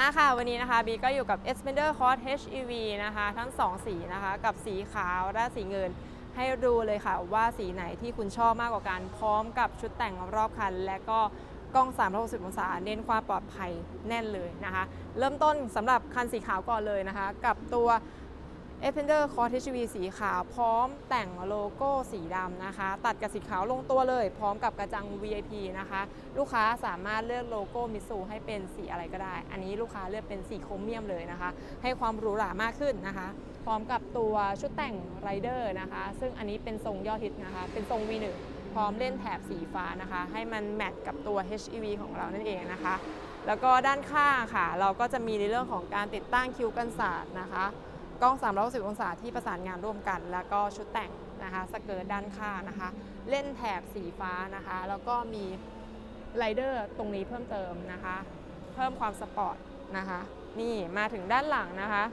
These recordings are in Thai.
มาค่ะวันนี้นะคะบีก็อยู่กับ e x p e n d e r Cross HEV นะคะ ทั้ง 2 สีนะคะ กับสีขาวและสีเงิน ให้ดูเลยค่ะว่าสีไหนที่คุณชอบมากกว่ากัน พร้อมกับชุดแต่งรอบคัน และก็กล้อง 360 องศาเน้นความปลอดภัยแน่นเลยนะคะ เริ่มต้นสำหรับคันสีขาวก่อนเลยนะคะ กับตัว e p e n d e r Cross HEV สีขาวพร้อมแต่งโลโก้สีดำนะคะ ตัดกับสีขาวลงตัวเลย พร้อมกับกระจัง VIP นะคะ ลูกค้าสามารถเลือกโลโก้มิสูให้เป็นสีอะไรก็ได้ อันนี้ลูกค้าเลือกเป็นสีโครเมียมเลยนะคะ ให้ความหรูหรามากขึ้นนะคะ พร้อมกับตัวชุดแต่งไรเดอร์นะคะ ซึ่งอันนี้เป็นทรงยอดฮิตนะคะ เป็นทรง V1 พร้อมเล่นแถบสีฟ้านะคะ ให้มันแมทกับตัว HEV ของเรานั่นเองนะคะ แล้วก็ด้านข้างค่ะ เราก็จะมีในเรื่องของการติดตั้งคิ้วกันศาสตร์นะคะ กล้อง 360 องศาที่ประสานงานร่วมกัน แล้วก็ชุดแต่งนะคะสเกิร์ตด้านข้างนะคะ เล่นแถบสีฟ้านะคะ แล้วก็มีไรเดอร์ตรงนี้เพิ่มเติมนะคะ เพิ่มความสปอร์ตนะคะ นี่มาถึงด้านหลังนะคะ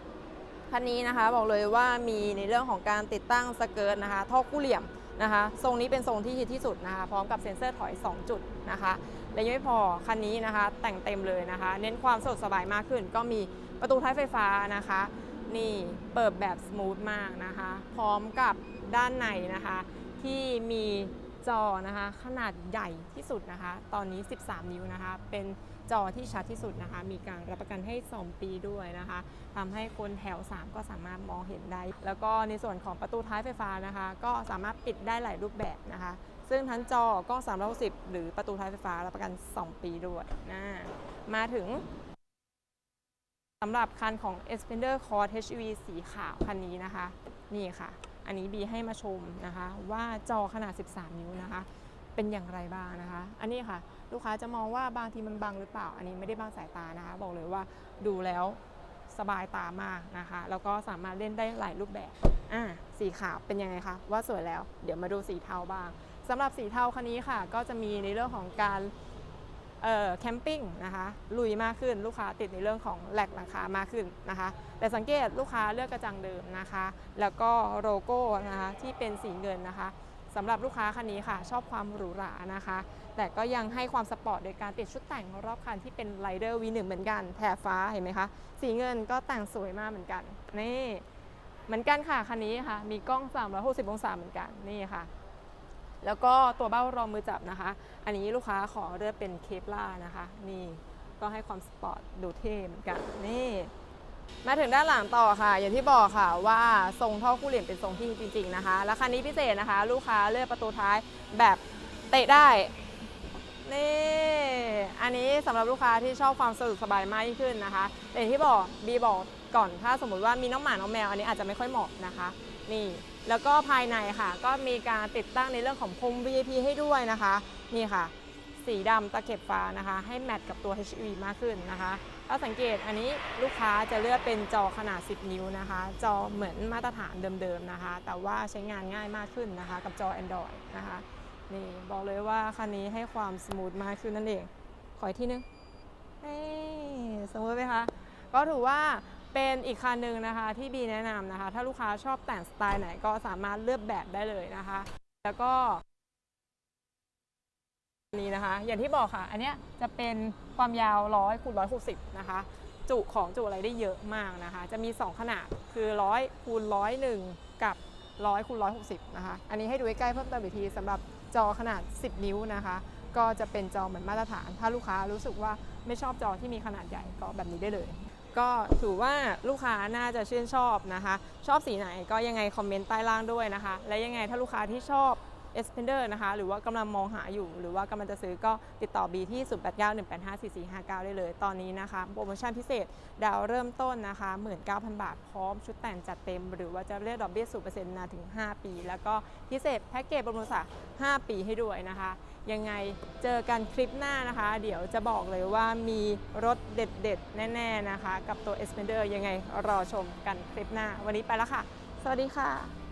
คันนี้นะคะบอกเลยว่ามีในเรื่องของการติดตั้งสเกิร์ตนะคะท่อคู่เหลี่ยมนะคะทรงนี้เป็นทรงที่ฮิตที่สุดนะคะ พร้อมกับเซ็นเซอร์ถอย 2 จุดนะคะ และยังไม่พอคันนี้นะคะ แต่งเต็มเลยนะคะ เน้นความสะดวกสบายมากขึ้น ก็มีประตูท้ายไฟฟ้านะคะ นี่เปิดแบบสมูทมากนะคะ พร้อมกับด้านในนะคะ ที่มีจอนะคะ ขนาดใหญ่ที่สุดนะคะ ตอนนี้ 13 นิ้วนะคะ เป็นจอที่ชัดที่สุดนะคะ มีการรับประกันให้ 2 ปีด้วยนะคะทำให้คนแถว 3 ก็สามารถมองเห็นได้ แล้วก็ในส่วนของประตูท้ายไฟฟ้านะคะ ก็สามารถปิดได้หลายรูปแบบนะคะ ซึ่งทั้งจอกล้อง360 หรือประตูท้ายไฟฟ้ารับประกัน 2 ปีด้วยนะมาถึง สำหรับคันของ e x p e n d e r Cross HEV สีขาวคันนี้นะคะ นี่ค่ะ อันนี้บีให้มาชมนะคะ ว่าจอขนาด 13 นิ้วนะคะ เป็นอย่างไรบ้างนะคะ อันนี้ค่ะ ลูกค้าจะมองว่าบางทีมันบังหรือเปล่า อันนี้ไม่ได้บังสายตานะคะ บอกเลยว่าดูแล้วสบายตามากนะคะ แล้วก็สามารถเล่นได้หลายรูปแบบอ่าสีขาวเป็นยังไงคะว่าสวยแล้ว เดี๋ยวมาดูสีเทาบ้างสำหรับสีเทาคันนี้ค่ะ ก็จะมีในเรื่องของการ แคมปิ้งนะคะลุยมากขึ้นลูกค้าติดในเรื่องของแหลกหลังคามากขึ้นนะคะ แต่สังเกตลูกค้าเลือกกระจังเดิมนะคะ แล้วก็โลโก้นะคะที่เป็นสีเงินนะคะสำหรับลูกค้าคันนี้ค่ะ ชอบความหรูหรานะคะ แต่ก็ยังให้ความสปอร์ตโดยการติดชุดแต่งรอบคันที่เป็นไรเดอร์ V1 เหมือนกันแถบฟ้าเห็นไหมคะ สีเงินก็แต่งสวยมากเหมือนกัน นี่ เหมือนกันค่ะคันนี้ค่ะ มีกล้อง 360 องศาเหมือนกันนี่ค่ะ แล้วก็ตัวเบ้ารองมือจับนะคะ อันนี้ลูกค้าขอเลือกเป็นเคปล่านะคะ นี่ก็ให้ความสปอร์ตดูเท่เหมือนกันนี่มาถึงด้านหลังต่อค่ะ อย่างที่บอกค่ะว่าทรงท่อคู่เหลี่ยมเป็นทรงที่จริง ๆ นะคะ แล้วคันนี้พิเศษนะคะ ลูกค้าเลือกประตูท้ายแบบเตะได้นี่อันนี้สำหรับลูกค้าที่ชอบความสะดวกสบายมากยิ่งขึ้นนะคะแต่อย่างที่บอกบีบอกก่อนถ้าสมมุติว่ามีน้องหมาน้องแมว อันนี้อาจจะไม่ค่อยเหมาะนะคะ นี่ แล้วก็ภายในค่ะ ก็มีการติดตั้งในเรื่องของพรม VIP ให้ด้วยนะคะ นี่ค่ะ สีดำตะเข็บฟ้านะคะ ให้แมทกับตัว HEV มากขึ้นนะคะถ้าสังเกตอันนี้ลูกค้าจะเลือกเป็นจอขนาด 10 นิ้วนะคะ จอเหมือนมาตรฐานเดิมๆนะคะ แต่ว่าใช้งานง่ายมากขึ้นนะคะ กับจอ Android นะคะนี่บอกเลยว่าคันนี้ให้ความสมูทมากขึ้นนั่นเอง ขออีกทีนึงเฮ้สมมติไหมคะ ก็ถือว่า เป็นอีกคันหนึ่งนะคะที่บีแนะนำนะคะ ถ้าลูกค้าชอบแต่งสไตล์ไหนก็สามารถเลือกแบบได้เลยนะคะ แล้วก็นี้นะคะ อย่างที่บอกค่ะ อันเนี้ยจะเป็นความยาว100คูณ160นะคะ จุของจุอะไรได้เยอะมากนะคะ จะมี 2 ขนาดคือ100คูณ101กับ100คูณ160นะคะ อันนี้ให้ดูใกล้เพิ่มเติมอีกทีสำหรับจอขนาด 10 นิ้วนะคะ ก็จะเป็นจอเหมือนมาตรฐาน ถ้าลูกค้ารู้สึกว่าไม่ชอบจอที่มีขนาดใหญ่ก็แบบนี้ได้เลย ก็ถือว่าลูกค้าน่าจะชื่นชอบนะคะ ชอบสีไหนก็ยังไงคอมเมนต์ใต้ล่างด้วยนะคะ และยังไงถ้าลูกค้าที่ชอบ e x p e n d e r นะคะ หรือว่ากำลังมองหาอยู่ หรือว่ากำลังจะซื้อก็ติดต่อบีที่ 0891854459 ได้เลย ตอนนี้นะคะ โปรโมชั่นพิเศษดาวเริ่มต้นนะคะ 19,000 บาท พร้อมชุดแต่งจัดเต็ม หรือว่าจะเรียกดอกเบี้ย0%นานถึง 5 ปี แล้วก็พิเศษแพ็กเกจบำรุงรักษา5 ปีให้ด้วยนะคะยังไงเจอกันคลิปหน้านะคะ เดี๋ยวจะบอกเลยว่ามีรถเด็ดๆ แน่ ๆนะคะ กับตัว e x p e n d e r ยังไงรอชมกันคลิปหน้า วันนี้ไปแล้วค่ะ สวัสดีค่ะ